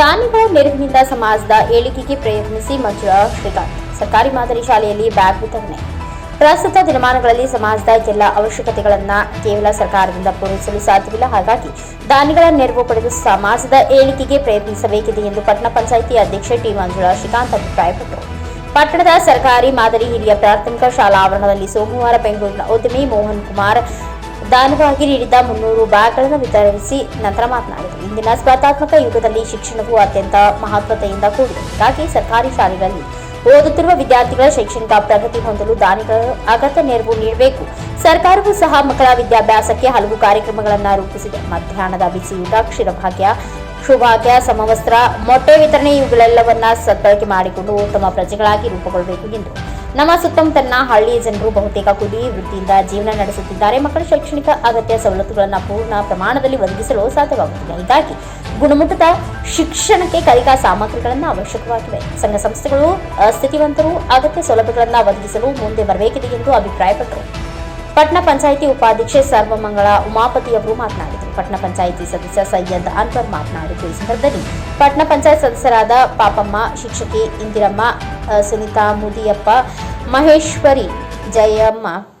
ದಾನಿಗಳ ನೆರವಿನಿಂದ ಸಮಾಜದ ಏಳಿಗೆಗೆ ಪ್ರಯತ್ನಿಸಿ ಮಂಜುಳಾ ಶ್ರೀಕಾಂತ್. ಸರ್ಕಾರಿ ಮಾದರಿ ಶಾಲೆಯಲ್ಲಿ ಬ್ಯಾಗ್ ವಿತರಣೆ. ಪ್ರಸ್ತುತ ದಿನಮಾನಗಳಲ್ಲಿ ಸಮಾಜದ ಎಲ್ಲ ಅವಶ್ಯಕತೆಗಳನ್ನ ಕೇವಲ ಸರ್ಕಾರದಿಂದ ಪೂರೈಸಲು ಸಾಧ್ಯವಿಲ್ಲ. ಹಾಗಾಗಿ ದಾನಿಗಳ ನೆರವು ಪಡೆದು ಸಮಾಜದ ಏಳಿಗೆಗೆ ಪ್ರಯತ್ನಿಸಬೇಕಿದೆ ಎಂದು ಪಟ್ಟಣ ಪಂಚಾಯಿತಿ ಅಧ್ಯಕ್ಷೆ ಟಿ ಮಂಜುಳಾ ಶ್ರೀಕಾಂತ್ ಅಭಿಪ್ರಾಯಪಟ್ಟರು. ಪಟ್ಟಣದ ಸರ್ಕಾರಿ ಮಾದರಿ ಹಿರಿಯ ಪ್ರಾಥಮಿಕ ಶಾಲಾ ಆವರಣದಲ್ಲಿ ಸೋಮವಾರ ಬೆಂಗಳೂರಿನ ಉದ್ಯಮಿ ಮೋಹನ್ ಕುಮಾರ್ ದಾನವಾಗಿ ನೀಡಿದ ಮುನ್ನೂರು ಬ್ಯಾಗ್ಗಳನ್ನು ವಿತರಿಸಿ ನಂತರ ಮಾತನಾಡಿದರು. ಇಂದಿನ ಸ್ಪರ್ಧಾತ್ಮಕ ಯುಗದಲ್ಲಿ ಶಿಕ್ಷಣವು ಅತ್ಯಂತ ಮಹತ್ವತೆಯಿಂದ ಕೂಡಿದೆ. ಹೀಗಾಗಿ ಸರ್ಕಾರಿ ಶಾಲೆಗಳಲ್ಲಿ ಓದುತ್ತಿರುವ ವಿದ್ಯಾರ್ಥಿಗಳ ಶೈಕ್ಷಣಿಕ ಪ್ರಗತಿ ಹೊಂದಲು ದಾನಿಗಳು ಅಗತ್ಯ ನೆರವು ನೀಡಬೇಕು. ಸರ್ಕಾರವು ಸಹ ಮಕ್ಕಳ ವಿದ್ಯಾಭ್ಯಾಸಕ್ಕೆ ಹಲವು ಕಾರ್ಯಕ್ರಮಗಳನ್ನು ರೂಪಿಸಿದೆ. ಮಧ್ಯಾಹ್ನದ ಬಿಸಿಯೂಟ, ಕ್ಷೀರಭಾಗ್ಯ ಶುಭಾಗ್ಯ ಸಮವಸ್ತ್ರ, ಮೊಟ್ಟೆ ವಿತರಣೆ ಇವುಗಳೆಲ್ಲವನ್ನ ಸದ್ಬಳಕೆ ಮಾಡಿಕೊಂಡು ಉತ್ತಮ ಪ್ರಜೆಗಳಾಗಿ ರೂಪುಗೊಳ್ಳಬೇಕು ಎಂದರು. ನಮ್ಮ ಸುತ್ತಮುತ್ತಲಿನ ಹಳ್ಳಿಯ ಜನರು ಬಹುತೇಕ ಕುಡಿ ವೃತ್ತಿಯಿಂದ ಜೀವನ ನಡೆಸುತ್ತಿದ್ದಾರೆ. ಮಕ್ಕಳ ಶೈಕ್ಷಣಿಕ ಅಗತ್ಯ ಸವಲತ್ತುಗಳನ್ನು ಪೂರ್ಣ ಪ್ರಮಾಣದಲ್ಲಿ ಒದಗಿಸಲು ಸಾಧ್ಯವಾಗುತ್ತಿಲ್ಲ ಹೀಗಾಗಿ ಗುಣಮಟ್ಟದ ಶಿಕ್ಷಣಕ್ಕೆ ಕಲಿಕಾ ಸಾಮಗ್ರಿಗಳನ್ನು ಅವಶ್ಯಕವಾಗಿವೆ. ಸಂಘ ಸಂಸ್ಥೆಗಳು ಸ್ಥಿತಿವಂತರು ಅಗತ್ಯ ಸೌಲಭ್ಯಗಳನ್ನು ಒದಗಿಸಲು ಮುಂದೆ ಬರಬೇಕಿದೆ ಎಂದು ಅಭಿಪ್ರಾಯಪಟ್ಟರು. ಪಟ್ನಾ ಪಂಚಾಯಿತಿ ಉಪಾಧ್ಯಕ್ಷೆ ಸರ್ವಮಂಗಳ ಉಮಾಪತಿ ಅವರು ಮಾತನಾಡಿದರು. ಪಟ್ನ ಪಂಚಾಯಿತಿ ಸದಸ್ಯ ಸೈಯದ್ ಅನ್ವರ್ ಮಾತನಾಡಿದರು ಈ ಸಂದರ್ಭದಲ್ಲಿ ಪಟ್ಟಣ ಪಂಚಾಯತ್ ಸದಸ್ಯರಾದ ಪಾಪಮ್ಮ, ಶಿಕ್ಷಕಿ ಇಂದಿರಮ್ಮ ಸುನೀತಾ ಮುದಿಯಪ್ಪ, ಮಹೇಶ್ವರಿ ಜಯಮ್ಮ